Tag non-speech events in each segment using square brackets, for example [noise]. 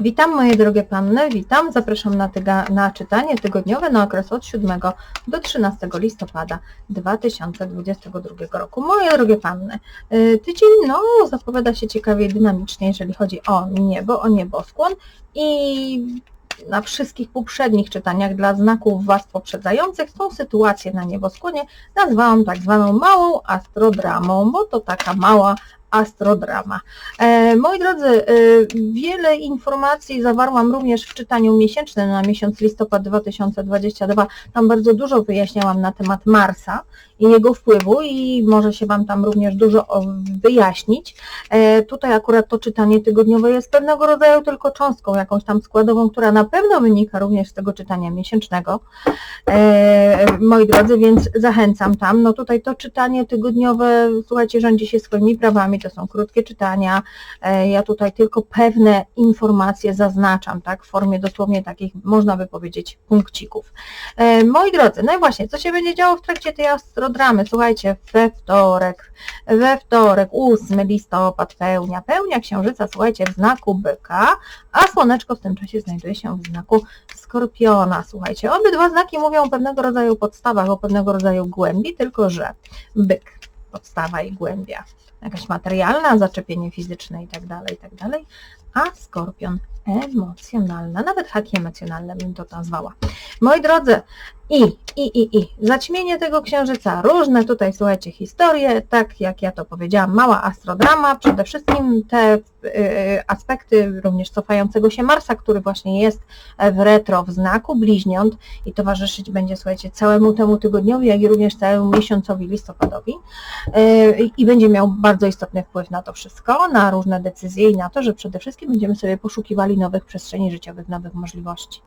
Witam moje drogie panny, witam. Zapraszam na, tyga, na czytanie tygodniowe na okres od 7 do 13 listopada 2022 roku. Moje drogie panny, y, tydzień no, zapowiada się ciekawie dynamicznie, jeżeli chodzi o niebo, o nieboskłon i na wszystkich poprzednich czytaniach dla znaków Was poprzedzających tą sytuację na nieboskłonie nazwałam tak zwaną małą astrodramą, bo to taka mała astrodrama. E, moi drodzy, e, wiele informacji zawarłam również w czytaniu miesięcznym na miesiąc listopad 2022. Tam bardzo dużo wyjaśniałam na temat Marsa i jego wpływu i może się Wam tam również dużo wyjaśnić. E, tutaj akurat to czytanie tygodniowe jest pewnego rodzaju tylko cząstką, jakąś tam składową, która na pewno wynika również z tego czytania miesięcznego. Moi drodzy, więc zachęcam tam. No tutaj to czytanie tygodniowe, słuchajcie, rządzi się swoimi prawami, to są krótkie czytania. E, ja tutaj tylko pewne informacje zaznaczam, tak, w formie dosłownie takich, można by powiedzieć, punkcików. E, moi drodzy, no i właśnie, co się będzie działo w trakcie tej astrodramy? Słuchajcie, we wtorek, we wtorek, 8 listopad, pełnia, pełnia księżyca, słuchajcie, w znaku byka, a słoneczko w tym czasie znajduje się w znaku skorpiona. Słuchajcie, obydwa znaki mówią o pewnego rodzaju podstawach, o pewnego rodzaju głębi, tylko że byk, podstawa i głębia jakaś materialna, zaczepienie fizyczne i tak dalej, i tak dalej, a skorpion emocjonalna, nawet haki emocjonalne bym to nazwała. Moi drodzy, i, i, i, i, zaćmienie tego księżyca, różne tutaj, słuchajcie, historie, tak jak ja to powiedziałam, mała astrodrama, przede wszystkim te y, aspekty również cofającego się Marsa, który właśnie jest w retro, w znaku bliźniąt i towarzyszyć będzie, słuchajcie, całemu temu tygodniowi, jak i również całemu miesiącowi listopadowi y, i będzie miał bardzo istotny wpływ na to wszystko, na różne decyzje i na to, że przede wszystkim będziemy sobie poszukiwali nowych przestrzeni życiowych, nowych możliwości.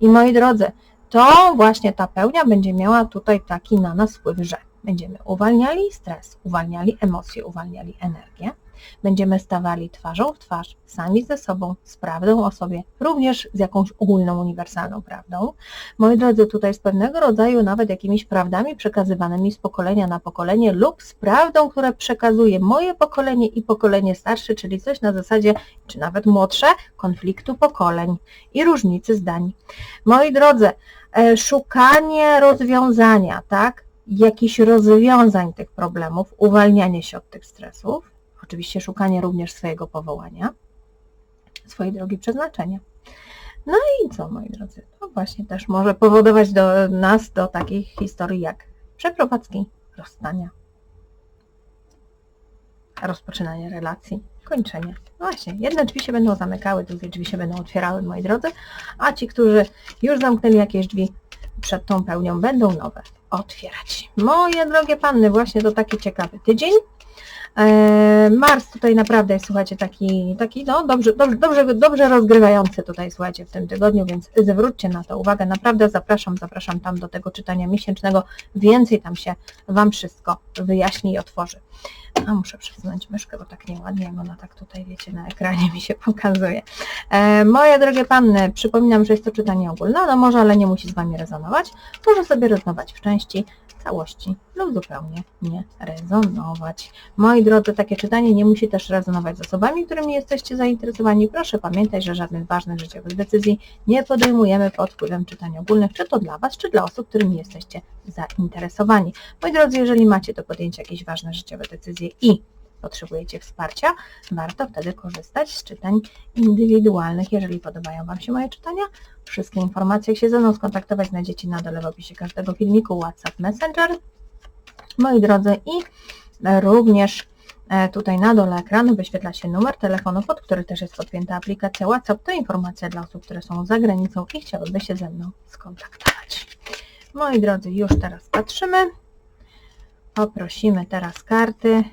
I moi drodzy, to właśnie ta pełnia będzie miała tutaj taki na nas wpływ, że będziemy uwalniali stres, uwalniali emocje, uwalniali energię, będziemy stawali twarzą w twarz, sami ze sobą, z prawdą o sobie, również z jakąś ogólną, uniwersalną prawdą. Moi drodzy, tutaj z pewnego rodzaju nawet jakimiś prawdami przekazywanymi z pokolenia na pokolenie lub z prawdą, które przekazuje moje pokolenie i pokolenie starsze, czyli coś na zasadzie, czy nawet młodsze, konfliktu pokoleń i różnicy zdań. Moi drodzy, szukanie rozwiązania, tak? Jakichś rozwiązań tych problemów, uwalnianie się od tych stresów, oczywiście szukanie również swojego powołania, swojej drogi przeznaczenia. No i co, moi drodzy, to właśnie też może powodować do nas do takich historii jak przeprowadzki, rozstania, rozpoczynanie relacji, kończenie. No właśnie, jedne drzwi się będą zamykały, drugie drzwi się będą otwierały, moi drodzy, a ci, którzy już zamknęli jakieś drzwi przed tą pełnią, będą nowe otwierać. Moje drogie panny, właśnie to taki ciekawy tydzień. E, Mars tutaj naprawdę jest, słuchajcie, taki, taki no, dobrze, dobrze, dobrze, dobrze rozgrywający tutaj, słuchajcie, w tym tygodniu, więc zwróćcie na to uwagę. Naprawdę zapraszam, zapraszam tam do tego czytania miesięcznego. Więcej tam się Wam wszystko wyjaśni i otworzy. A muszę przesunąć myszkę, bo tak nieładnie, jak ona tak tutaj, wiecie, na ekranie mi się [laughs] pokazuje. E, moje drogie panny, przypominam, że jest to czytanie ogólne, no może, ale nie musi z Wami rezonować. Może sobie rezonować w części, całości lub zupełnie nie rezonować. Moi drodzy, takie czytanie nie musi też rezonować z osobami, którymi jesteście zainteresowani. Proszę pamiętać, że żadnych ważnych życiowych decyzji nie podejmujemy pod wpływem czytań ogólnych, czy to dla Was, czy dla osób, którymi jesteście zainteresowani. Moi drodzy, jeżeli macie do podjęcia jakieś ważne życiowe decyzje i potrzebujecie wsparcia, warto wtedy korzystać z czytań indywidualnych. Jeżeli podobają Wam się moje czytania, wszystkie informacje, jak się ze mną skontaktować, znajdziecie na dole w opisie każdego filmiku WhatsApp Messenger. Moi drodzy, i również e, tutaj na dole ekranu wyświetla się numer telefonu, pod który też jest podpięta aplikacja WhatsApp. To informacja dla osób, które są za granicą i chciałyby się ze mną skontaktować. Moi drodzy, już teraz patrzymy. Poprosimy teraz karty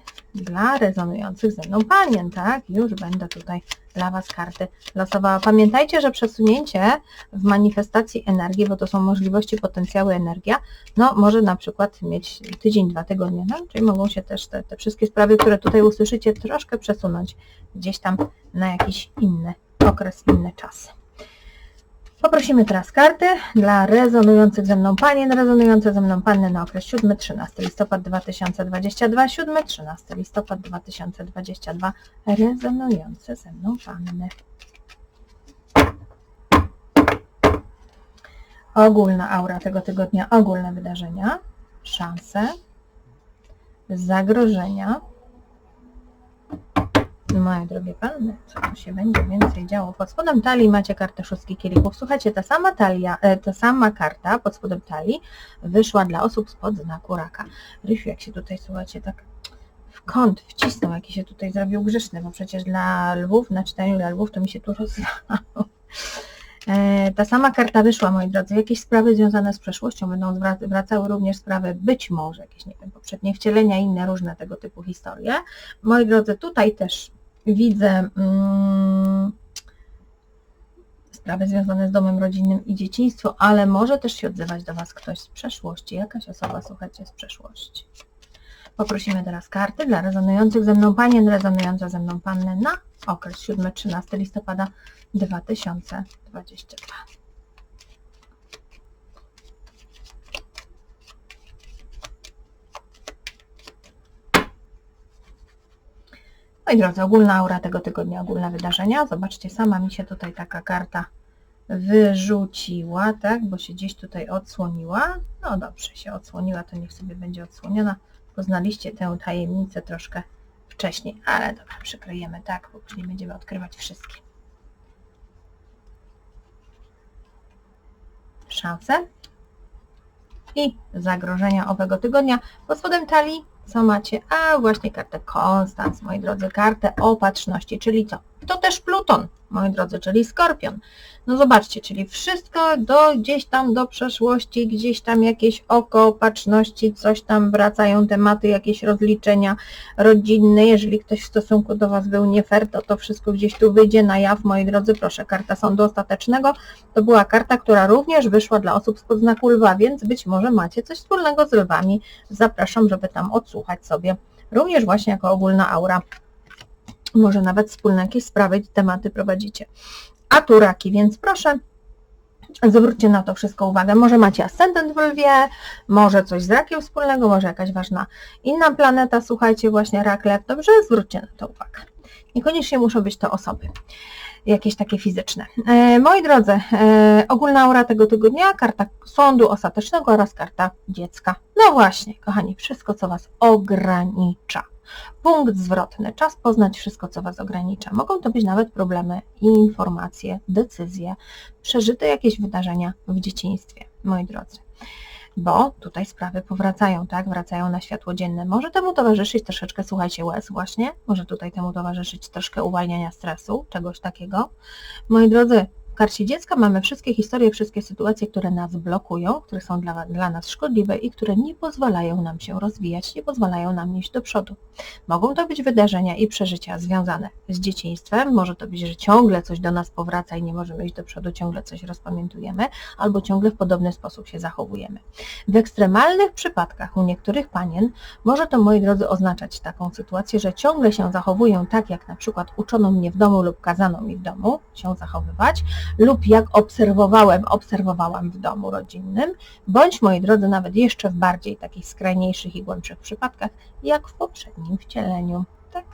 dla rezonujących ze mną panien, tak? Już będę tutaj dla Was karty losowała. Pamiętajcie, że przesunięcie w manifestacji energii, bo to są możliwości, potencjały, energia, no może na przykład mieć tydzień, dwa tygodnie, no? czyli mogą się też te, te wszystkie sprawy, które tutaj usłyszycie, troszkę przesunąć gdzieś tam na jakiś inny okres, inny czas. Poprosimy teraz karty dla rezonujących ze mną panien, rezonujące ze mną panny na okres 7-13 listopad 2022, 7-13 listopad 2022, rezonujące ze mną panny. Ogólna aura tego tygodnia, ogólne wydarzenia, szanse, zagrożenia, Moje drogie panny, co tu się będzie więcej działo? Pod spodem talii macie kartę szóstki kielichów. Słuchajcie, ta sama talia, e, ta sama karta pod spodem talii wyszła dla osób spod znaku raka. Rysiu, jak się tutaj, słuchajcie, tak w kąt wcisnął, jaki się tutaj zrobił grzeszny, bo przecież dla lwów, na czytaniu dla lwów, to mi się tu rozlało. E, ta sama karta wyszła, moi drodzy. Jakieś sprawy związane z przeszłością będą wracały również sprawy, być może jakieś, nie wiem, poprzednie wcielenia, inne różne tego typu historie. Moi drodzy, tutaj też widzę mm, sprawy związane z domem rodzinnym i dzieciństwo, ale może też się odzywać do Was ktoś z przeszłości, jakaś osoba, słuchajcie, z przeszłości. Poprosimy teraz karty dla rezonujących ze mną panien, rezonujące ze mną panny na okres 7-13 listopada 2022. Moi drodzy, ogólna aura tego tygodnia, ogólne wydarzenia. Zobaczcie, sama mi się tutaj taka karta wyrzuciła, tak, bo się gdzieś tutaj odsłoniła. No dobrze, się odsłoniła, to niech sobie będzie odsłoniona. Poznaliście tę tajemnicę troszkę wcześniej, ale dobra, przykryjemy tak, bo później będziemy odkrywać wszystkie. Szanse i zagrożenia owego tygodnia. Pod spodem talii co macie? A właśnie kartę Konstans, moi drodzy, kartę opatrzności, czyli co? To też Pluton, moi drodzy, czyli Skorpion. No zobaczcie, czyli wszystko do gdzieś tam do przeszłości, gdzieś tam jakieś oko opatrzności, coś tam wracają tematy, jakieś rozliczenia rodzinne. Jeżeli ktoś w stosunku do Was był nie fair, to to wszystko gdzieś tu wyjdzie na jaw, moi drodzy, proszę, karta sądu ostatecznego. To była karta, która również wyszła dla osób spod znaku lwa, więc być może macie coś wspólnego z lwami. Zapraszam, żeby tam odsłuchać sobie. Również właśnie jako ogólna aura może nawet wspólne jakieś sprawy tematy prowadzicie. A tu raki, więc proszę zwróćcie na to wszystko uwagę. Może macie ascendent w lwie, może coś z rakiem wspólnego, może jakaś ważna inna planeta, słuchajcie, właśnie rak lew, dobrze? Zwróćcie na to uwagę. Niekoniecznie muszą być to osoby jakieś takie fizyczne. E, moi drodzy, e, ogólna aura tego tygodnia, karta sądu ostatecznego oraz karta dziecka. No właśnie, kochani, wszystko, co Was ogranicza. Punkt zwrotny. Czas poznać wszystko, co Was ogranicza. Mogą to być nawet problemy, informacje, decyzje, przeżyte jakieś wydarzenia w dzieciństwie, moi drodzy. Bo tutaj sprawy powracają, tak? Wracają na światło dzienne. Może temu towarzyszyć troszeczkę, słuchajcie, łez właśnie. Może tutaj temu towarzyszyć troszkę uwalniania stresu, czegoś takiego. Moi drodzy, karcie dziecka mamy wszystkie historie, wszystkie sytuacje, które nas blokują, które są dla, dla nas szkodliwe i które nie pozwalają nam się rozwijać, nie pozwalają nam iść do przodu. Mogą to być wydarzenia i przeżycia związane z dzieciństwem, może to być, że ciągle coś do nas powraca i nie możemy iść do przodu, ciągle coś rozpamiętujemy, albo ciągle w podobny sposób się zachowujemy. W ekstremalnych przypadkach u niektórych panien może to, moi drodzy, oznaczać taką sytuację, że ciągle się zachowują tak, jak na przykład uczono mnie w domu lub kazano mi w domu się zachowywać, lub jak obserwowałem, obserwowałam w domu rodzinnym, bądź moi drodzy nawet jeszcze w bardziej takich skrajniejszych i głębszych przypadkach, jak w poprzednim wcieleniu. Tak?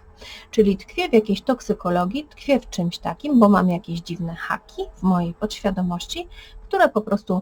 Czyli tkwię w jakiejś toksykologii, tkwię w czymś takim, bo mam jakieś dziwne haki w mojej podświadomości, które po prostu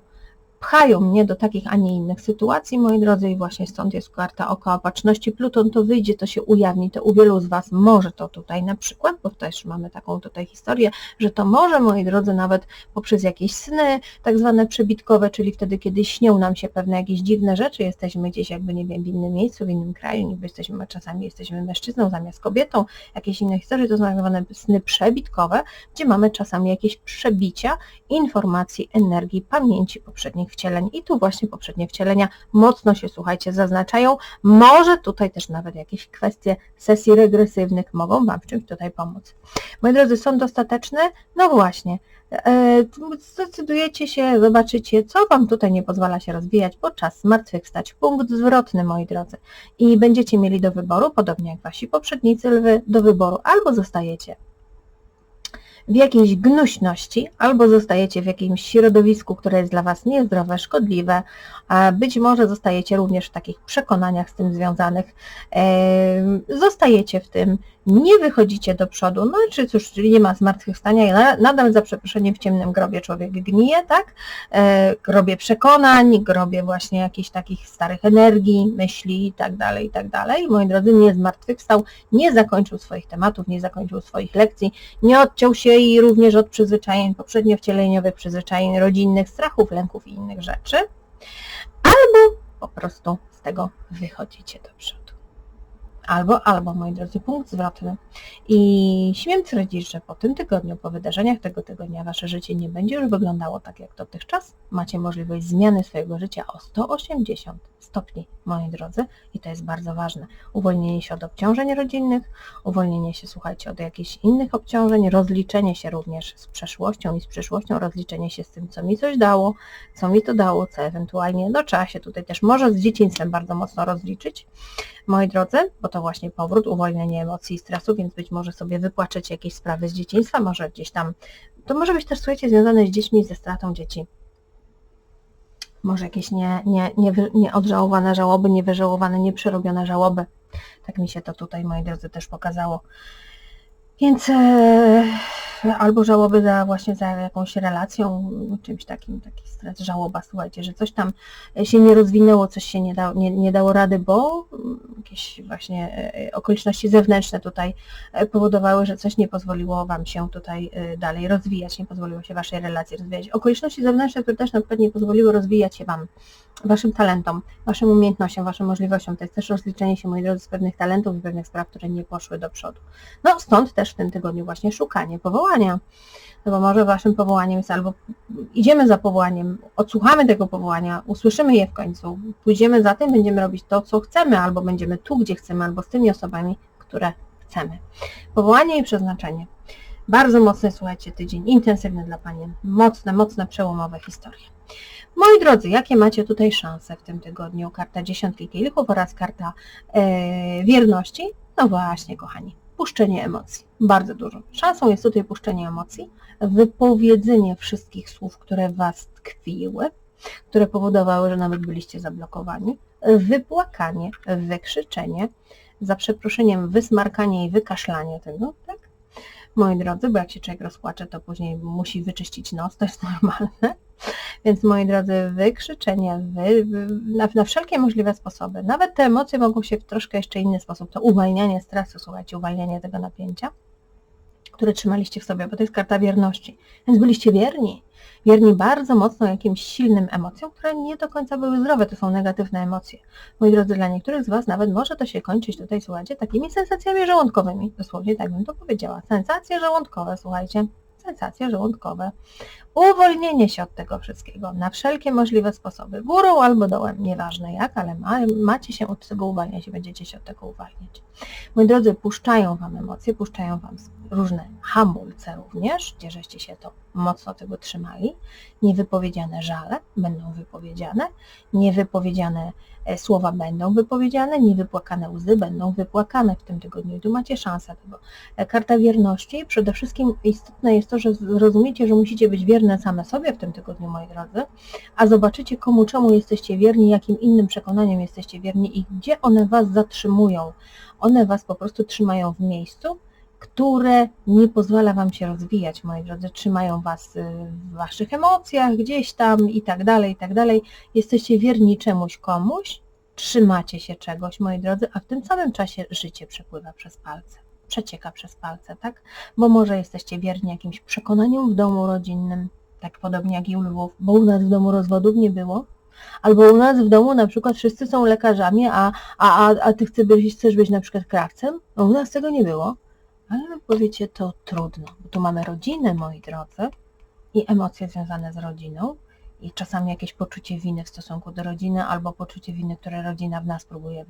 pchają mnie do takich, a nie innych sytuacji, moi drodzy, i właśnie stąd jest karta oka opatrzności. Pluton to wyjdzie, to się ujawni, to u wielu z Was może to tutaj na przykład, bo też mamy taką tutaj historię, że to może, moi drodzy, nawet poprzez jakieś sny, tak zwane przebitkowe, czyli wtedy, kiedy śnią nam się pewne jakieś dziwne rzeczy, jesteśmy gdzieś jakby, nie wiem, w innym miejscu, w innym kraju, niby jesteśmy, czasami jesteśmy mężczyzną zamiast kobietą, jakieś inne historie, to są tak zwane sny przebitkowe, gdzie mamy czasami jakieś przebicia informacji, energii, pamięci poprzednich wcieleń i tu właśnie poprzednie wcielenia mocno się, słuchajcie, zaznaczają. Może tutaj też nawet jakieś kwestie sesji regresywnych mogą Wam w czymś tutaj pomóc. Moi drodzy, są dostateczne? No właśnie. E, zdecydujecie się, zobaczycie, co Wam tutaj nie pozwala się rozwijać podczas zmartwychwstać. Punkt zwrotny, moi drodzy. I będziecie mieli do wyboru, podobnie jak Wasi poprzednicy lwy, do wyboru albo zostajecie w jakiejś gnuśności, albo zostajecie w jakimś środowisku, które jest dla Was niezdrowe, szkodliwe, a być może zostajecie również w takich przekonaniach z tym związanych, zostajecie w tym nie wychodzicie do przodu, no czy cóż, czyli nie ma zmartwychwstania, nadal za przeproszeniem w ciemnym grobie człowiek gnije, tak? E, grobie przekonań, grobie właśnie jakichś takich starych energii, myśli i tak dalej, i tak dalej. Moi drodzy, nie zmartwychwstał, nie zakończył swoich tematów, nie zakończył swoich lekcji, nie odciął się i również od przyzwyczajeń poprzednio wcieleniowych, przyzwyczajeń rodzinnych, strachów, lęków i innych rzeczy, albo po prostu z tego wychodzicie do przodu. Albo, albo, moi drodzy, punkt zwrotny. I śmiem twierdzić, że po tym tygodniu, po wydarzeniach tego tygodnia, wasze życie nie będzie już wyglądało tak jak dotychczas. Macie możliwość zmiany swojego życia o 180 stopni, moi drodzy, i to jest bardzo ważne. Uwolnienie się od obciążeń rodzinnych, uwolnienie się, słuchajcie, od jakichś innych obciążeń, rozliczenie się również z przeszłością i z przyszłością, rozliczenie się z tym, co mi coś dało, co mi to dało, co ewentualnie, no trzeba się tutaj też może z dzieciństwem bardzo mocno rozliczyć, moi drodzy, bo to właśnie powrót, uwolnienie emocji i stresu, więc być może sobie wypłaczecie jakieś sprawy z dzieciństwa, może gdzieś tam, to może być też, słuchajcie, związane z dziećmi, ze stratą dzieci. Może jakieś nie, nie, nie, nieodżałowane żałoby, niewyżałowane, nieprzerobione żałoby. Tak mi się to tutaj, moi drodzy, też pokazało. Więc e, albo żałoby za właśnie za jakąś relacją, czymś takim, taki stres, żałoba, słuchajcie, że coś tam się nie rozwinęło, coś się nie, da, nie, nie dało rady, bo jakieś właśnie e, okoliczności zewnętrzne tutaj e, powodowały, że coś nie pozwoliło Wam się tutaj e, dalej rozwijać, nie pozwoliło się Waszej relacji rozwijać. Okoliczności zewnętrzne, które też na przykład nie pozwoliły rozwijać się Wam, Waszym talentom, Waszym umiejętnościom, Waszym możliwościom. To jest też rozliczenie się, moi drodzy, z pewnych talentów i pewnych spraw, które nie poszły do przodu. No stąd też w tym tygodniu właśnie szukanie powołania. No bo może Waszym powołaniem jest albo idziemy za powołaniem, odsłuchamy tego powołania, usłyszymy je w końcu, pójdziemy za tym, będziemy robić to, co chcemy, albo będziemy tu, gdzie chcemy, albo z tymi osobami, które chcemy. Powołanie i przeznaczenie. Bardzo mocny, słuchajcie, tydzień, intensywny dla Panien. Mocne, mocne, przełomowe historie. Moi drodzy, jakie macie tutaj szanse w tym tygodniu? Karta dziesiątki kielichów oraz karta e, wierności? No właśnie, kochani, puszczenie emocji. Bardzo dużo. Szansą jest tutaj puszczenie emocji, wypowiedzenie wszystkich słów, które Was tkwiły, które powodowały, że nawet byliście zablokowani, wypłakanie, wykrzyczenie, za przeproszeniem wysmarkanie i wykaszlanie tego, tak? Moi drodzy, bo jak się człowiek rozpłacze, to później musi wyczyścić nos, to jest normalne. Więc moi drodzy, wykrzyczenie, wy, na, na, wszelkie możliwe sposoby. Nawet te emocje mogą się w troszkę jeszcze inny sposób. To uwalnianie stresu, słuchajcie, uwalnianie tego napięcia, które trzymaliście w sobie, bo to jest karta wierności. Więc byliście wierni. Wierni bardzo mocno jakimś silnym emocjom, które nie do końca były zdrowe. To są negatywne emocje. Moi drodzy, dla niektórych z Was nawet może to się kończyć tutaj, słuchajcie, takimi sensacjami żołądkowymi. Dosłownie tak bym to powiedziała. Sensacje żołądkowe, słuchajcie sensacje żołądkowe, uwolnienie się od tego wszystkiego na wszelkie możliwe sposoby, górą albo dołem, nieważne jak, ale ma, macie się od tego uwalniać i będziecie się od tego uwalniać. Moi drodzy, puszczają Wam emocje, puszczają Wam różne hamulce również, gdzie żeście się to mocno tego trzymali. Niewypowiedziane żale będą wypowiedziane, niewypowiedziane e, słowa będą wypowiedziane, niewypłakane łzy będą wypłakane w tym tygodniu tu macie szansę tego. E, karta wierności, przede wszystkim istotne jest to, że zrozumiecie, że musicie być wierne same sobie w tym tygodniu, moi drodzy, a zobaczycie komu, czemu jesteście wierni, jakim innym przekonaniom jesteście wierni i gdzie one Was zatrzymują. One Was po prostu trzymają w miejscu, które nie pozwala Wam się rozwijać, moi drodzy, trzymają Was y, w Waszych emocjach, gdzieś tam i tak dalej, i tak dalej. Jesteście wierni czemuś, komuś, trzymacie się czegoś, moi drodzy, a w tym samym czasie życie przepływa przez palce, przecieka przez palce, tak? Bo może jesteście wierni jakimś przekonaniom w domu rodzinnym, tak podobnie jak i u Lwów, bo u nas w domu rozwodów nie było, Albo u nas w domu na przykład wszyscy są lekarzami, a, a, a, a ty chcesz być, chcesz być na przykład krawcem? No u nas tego nie było. Ale powiecie, to trudno, bo tu mamy rodzinę, moi drodzy, i emocje związane z rodziną, i czasami jakieś poczucie winy w stosunku do rodziny, albo poczucie winy, które rodzina w nas próbuje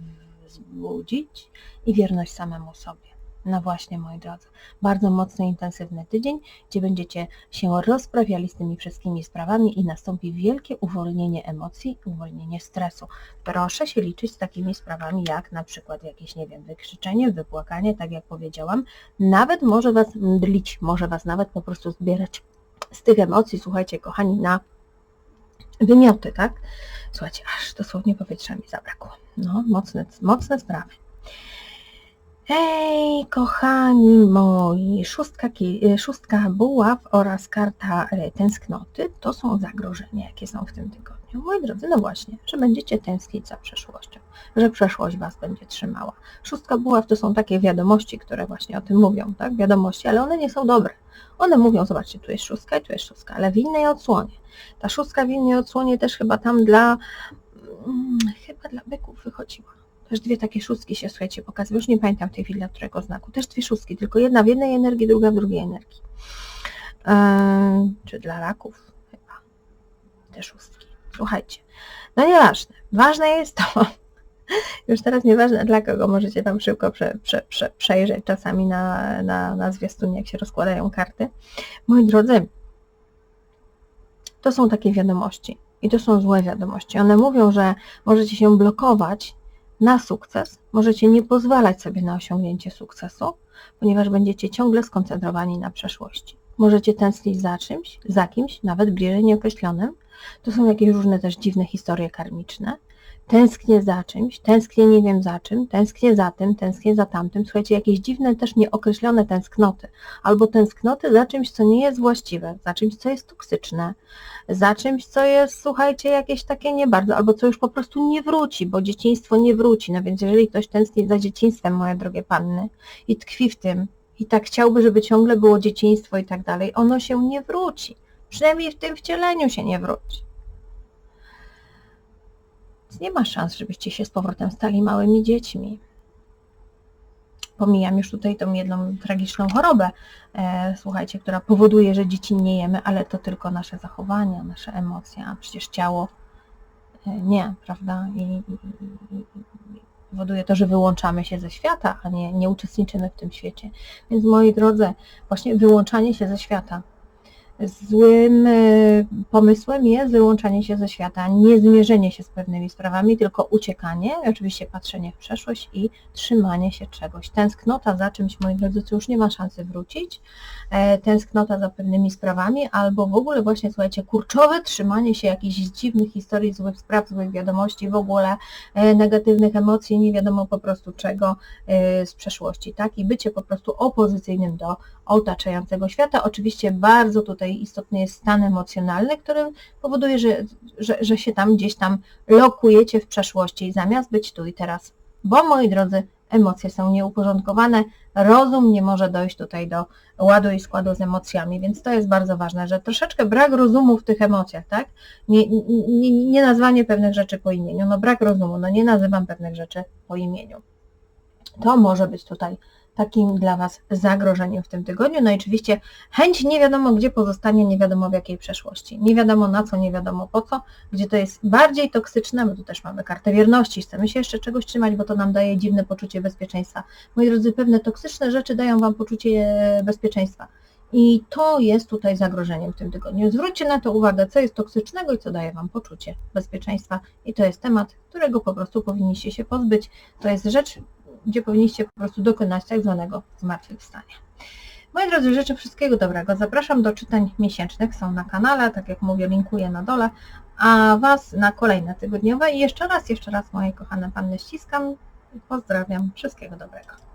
wzbudzić, i wierność samemu sobie. No właśnie, moi drodzy, bardzo mocny, intensywny tydzień, gdzie będziecie się rozprawiali z tymi wszystkimi sprawami i nastąpi wielkie uwolnienie emocji, uwolnienie stresu. Proszę się liczyć z takimi sprawami jak na przykład jakieś, nie wiem, wykrzyczenie, wypłakanie, tak jak powiedziałam. Nawet może Was mdlić, może Was nawet po prostu zbierać z tych emocji, słuchajcie, kochani, na wymioty, tak? Słuchajcie, aż dosłownie powietrza mi zabrakło. No, mocne, mocne sprawy. Hej, kochani moi, szóstka, e, szóstka buław oraz karta e, tęsknoty to są zagrożenia, jakie są w tym tygodniu. Moi drodzy, no właśnie, że będziecie tęsknić za przeszłością, że przeszłość Was będzie trzymała. Szóstka buław to są takie wiadomości, które właśnie o tym mówią, tak? Wiadomości, ale one nie są dobre. One mówią, zobaczcie, tu jest szóstka i tu jest szóstka, ale w innej odsłonie. Ta szóstka w innej odsłonie też chyba tam dla, mm, chyba dla byków wychodziła. Też dwie takie szóstki się, słuchajcie, pokazują. Już nie pamiętam tej chwili dla którego znaku. Też dwie szóstki, tylko jedna w jednej energii, druga w drugiej energii. Eee, czy dla raków chyba. Te szóstki. Słuchajcie. No nieważne. Ważne jest to, [laughs] już teraz nieważne dla kogo, możecie tam szybko prze, prze, prze, przejrzeć czasami na, na, na zwiastunie, jak się rozkładają karty. Moi drodzy, to są takie wiadomości. I to są złe wiadomości. One mówią, że możecie się blokować na sukces, możecie nie pozwalać sobie na osiągnięcie sukcesu, ponieważ będziecie ciągle skoncentrowani na przeszłości. Możecie tęsknić za czymś, za kimś, nawet bliżej nieokreślonym. To są jakieś różne też dziwne historie karmiczne. Tęsknię za czymś, tęsknię nie wiem za czym, tęsknię za tym, tęsknię za tamtym. Słuchajcie, jakieś dziwne, też nieokreślone tęsknoty. Albo tęsknoty za czymś, co nie jest właściwe, za czymś, co jest toksyczne, za czymś, co jest, słuchajcie, jakieś takie nie bardzo, albo co już po prostu nie wróci, bo dzieciństwo nie wróci. No więc jeżeli ktoś tęskni za dzieciństwem, moje drogie panny, i tkwi w tym, i tak chciałby, żeby ciągle było dzieciństwo i tak dalej, ono się nie wróci. Przynajmniej w tym wcieleniu się nie wróci. Nie ma szans, żebyście się z powrotem stali małymi dziećmi. Pomijam już tutaj tą jedną tragiczną chorobę, e, słuchajcie, która powoduje, że dzieci nie jemy, ale to tylko nasze zachowania, nasze emocje, a przecież ciało e, nie, prawda? I, i, i powoduje to, że wyłączamy się ze świata, a nie, nie uczestniczymy w tym świecie. Więc moi drodzy, właśnie wyłączanie się ze świata. Złym e, pomysłem jest wyłączanie się ze świata, nie zmierzenie się z pewnymi sprawami, tylko uciekanie, oczywiście patrzenie w przeszłość i trzymanie się czegoś. Tęsknota za czymś, moi drodzy, co już nie ma szansy wrócić, e, tęsknota za pewnymi sprawami, albo w ogóle właśnie, słuchajcie, kurczowe trzymanie się jakichś dziwnych historii, złych spraw, złych wiadomości, w ogóle e, negatywnych emocji, nie wiadomo po prostu czego z przeszłości, tak? I bycie po prostu opozycyjnym do otaczającego świata. Oczywiście bardzo tutaj istotny jest stan emocjonalny, który powoduje, że, że, że się tam gdzieś tam lokujecie w przeszłości zamiast być tu i teraz. Bo moi drodzy, emocje są nieuporządkowane, rozum nie może dojść tutaj do ładu i składu z emocjami, więc to jest bardzo ważne, że troszeczkę brak rozumu w tych emocjach, tak? Nie, nie, nie nazwanie pewnych rzeczy po imieniu, no brak rozumu, no nie nazywam pewnych rzeczy po imieniu. To może być tutaj takim dla Was zagrożeniem w tym tygodniu. No i oczywiście chęć nie wiadomo gdzie pozostanie, nie wiadomo w jakiej przeszłości. Nie wiadomo na co, nie wiadomo po co, gdzie to jest bardziej toksyczne, bo tu też mamy kartę wierności, chcemy się jeszcze czegoś trzymać, bo to nam daje dziwne poczucie bezpieczeństwa. Moi drodzy, pewne toksyczne rzeczy dają Wam poczucie bezpieczeństwa. I to jest tutaj zagrożeniem w tym tygodniu. Zwróćcie na to uwagę, co jest toksycznego i co daje Wam poczucie bezpieczeństwa. I to jest temat, którego po prostu powinniście się pozbyć. To jest rzecz, gdzie powinniście po prostu dokonać tak zwanego zmartwychwstania. Moi drodzy, życzę wszystkiego dobrego. Zapraszam do czytań miesięcznych, są na kanale, tak jak mówię, linkuję na dole, a Was na kolejne tygodniowe. I jeszcze raz, jeszcze raz moje kochane panny ściskam pozdrawiam. Wszystkiego dobrego.